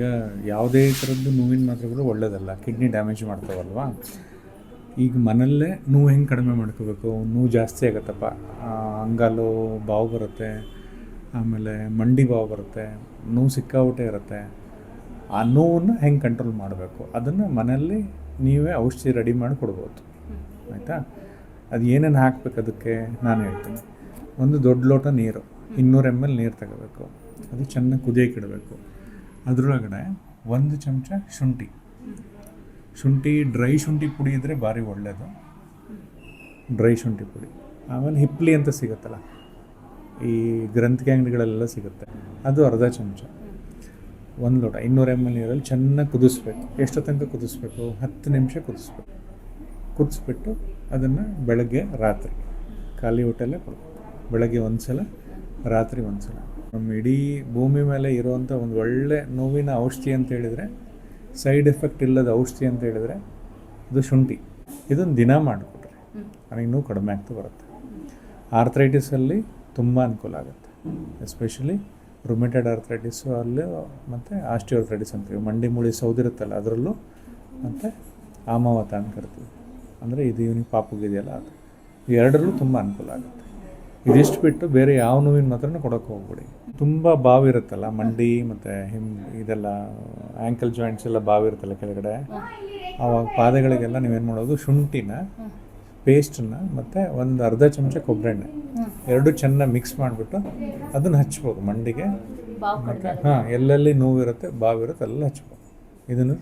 ಈಗ ಯಾವುದೇ ಥರದ್ದು ನೋವಿನ ಮಾತ್ರೆಗಳು ಒಳ್ಳೆಯದಲ್ಲ ಕಿಡ್ನಿ ಡ್ಯಾಮೇಜ್ ಮಾಡ್ತಾವಲ್ವಾ? ಈಗ ಮನೆಯಲ್ಲೇ ನೋವು ಹೆಂಗೆ ಕಡಿಮೆ ಮಾಡ್ಕೋಬೇಕು? ನೋವು ಜಾಸ್ತಿ ಆಗುತ್ತಪ್ಪ. ಅಂಗಾಲು ಬಾವು ಬರುತ್ತೆ, ಆಮೇಲೆ ಮಂಡಿ ಬಾವು ಬರುತ್ತೆ, ನೋವು ಸಿಕ್ಕಾಬಿಟ್ಟೆ ಇರುತ್ತೆ. ಆ ನೋವನ್ನು ಹೆಂಗೆ ಕಂಟ್ರೋಲ್ ಮಾಡಬೇಕು? ಅದನ್ನು ಮನೆಯಲ್ಲಿ ನೀವೇ ಔಷಧಿ ರೆಡಿ ಮಾಡಿ ಕೊಡ್ಬೋದು. ಆಯಿತಾ? ಅದು ಏನೇನು ಹಾಕ್ಬೇಕು ಅದಕ್ಕೆ? ನಾನು ಹೇಳ್ತೀನಿ. ಒಂದು ದೊಡ್ಡ ಲೋಟ ನೀರು. ಇನ್ನೂರು ಎಂ ಎಲ್ ನೀರು ತಗೋಬೇಕು. ಅದು ಚೆನ್ನಾಗಿ ಕುದಿಯೋಕೆ ಇಡಬೇಕು. ಅದರೊಳಗಡೆ ಒಂದು ಚಮಚ ಶುಂಠಿ. ಶುಂಠಿ, ಡ್ರೈ ಶುಂಠಿ ಪುಡಿ ಇದ್ದರೆ ಭಾರಿ ಒಳ್ಳೆಯದು ಡ್ರೈ ಶುಂಠಿ ಪುಡಿ. ಆಮೇಲೆ ಹಿಪ್ಲಿ ಅಂತ ಸಿಗುತ್ತಲ್ಲ, ಈ ಗ್ರಂಥಿಗೆ ಅಂಗಡಿಗಳೆಲ್ಲ ಸಿಗುತ್ತೆ. ಅದು ಅರ್ಧ ಚಮಚ. ಒಂದು ಲೋಟ, ಇನ್ನೂರು ಎಂ ಎಲ್ ನೀರಲ್ಲಿ ಚೆನ್ನಾಗಿ ಕುದಿಸ್ಬೇಕು. ಎಷ್ಟು ತನಕ ಕುದಿಸ್ಬೇಕು? ಹತ್ತು ನಿಮಿಷ ಕುದಿಸ್ಬೇಕು. ಕುದಿಸ್ಬಿಟ್ಟು ಅದನ್ನು ಬೆಳಗ್ಗೆ ರಾತ್ರಿ, ಖಾಲಿ ಹೊಟ್ಟೆಲ್ಲೇ ಕೊಡ್ಬೇಕು. ಬೆಳಗ್ಗೆ ಒಂದು ಸಲ ರಾತ್ರಿ ಒಂದು ಸಲ ನಮ್ಮ ಇಡೀ ಭೂಮಿ ಮೇಲೆ ಇರುವಂಥ ಒಂದು ಒಳ್ಳೆ ನೋವಿನ ಔಷಧಿ ಅಂತ ಹೇಳಿದರೆ, ಸೈಡ್ ಎಫೆಕ್ಟ್ ಇಲ್ಲದ ಔಷಧಿ ಅಂತ ಹೇಳಿದರೆ ಅದು ಶುಂಠಿ. ಇದನ್ನು ದಿನ ಮಾಡಿಕೊಟ್ರೆ ನನಗೆ ಇನ್ನೂ ಕಡಿಮೆ ಆಗ್ತಾ ಬರುತ್ತೆ. ಆರ್ಥ್ರೈಟಿಸಲ್ಲಿ ತುಂಬ ಅನುಕೂಲ ಆಗುತ್ತೆ. ಎಸ್ಪೆಷಲಿ ರೊಮೆಟೆಡ್ ಆರ್ಥ್ರೈಟಿಸು ಅಲ್ಲೂ ಮತ್ತು ಆಸ್ಟಿಯೋರ್ಥ್ರೈಟಿಸ್ ಅಂತೀವಿ ಮಂಡಿ ಮುಳಿ ಸೌದಿರುತ್ತಲ್ಲ ಅದರಲ್ಲೂ ಮತ್ತು ಆಮಾವತ ಅಂತ ಕರಿತೀವಿ ಅಂದರೆ ಇದು ಇವನಿಗೆ ಪಾಪುಗಿದೆಯಲ್ಲ ಅದು. ಎರಡರಲ್ಲೂ ತುಂಬ ಅನುಕೂಲ ಆಗುತ್ತೆ. ಇದಿಷ್ಟು ಬಿಟ್ಟು ಬೇರೆ ಯಾವ ನೋವಿನ ಮಾತ್ರ ಕೊಡೋಕೆ ಹೋಗ್ಬಿಡಿ. ತುಂಬ ಬಾವಿರುತ್ತಲ್ಲ ಮಂಡಿ ಮತ್ತು ಹಿಮ್ ಇದೆಲ್ಲ ಆ್ಯಂಕಲ್ ಜಾಯಿಂಟ್ಸ್ ಎಲ್ಲ ಬಾವಿರುತ್ತಲ್ಲ ಕೆಳಗಡೆ? ಆವಾಗ ಪಾದಗಳಿಗೆಲ್ಲ ನೀವೇನು ಮಾಡೋದು ಶುಂಠಿನ ಪೇಸ್ಟನ್ನ ಮತ್ತು ಒಂದು ಅರ್ಧ ಚಮಚ ಕೊಬ್ಬರೆಣ್ಣೆ ಎರಡು ಚೆನ್ನಾಗಿ ಮಿಕ್ಸ್ ಮಾಡಿಬಿಟ್ಟು ಅದನ್ನು ಹಚ್ಬೋದು ಮಂಡಿಗೆ. ಮತ್ತು ಹಾಂ ಎಲ್ಲೆಲ್ಲಿ ನೋವಿರುತ್ತೆ ಬಾವಿರುತ್ತೆ ಎಲ್ಲ ಹಚ್ಬೋದು. ಇದನ್ನು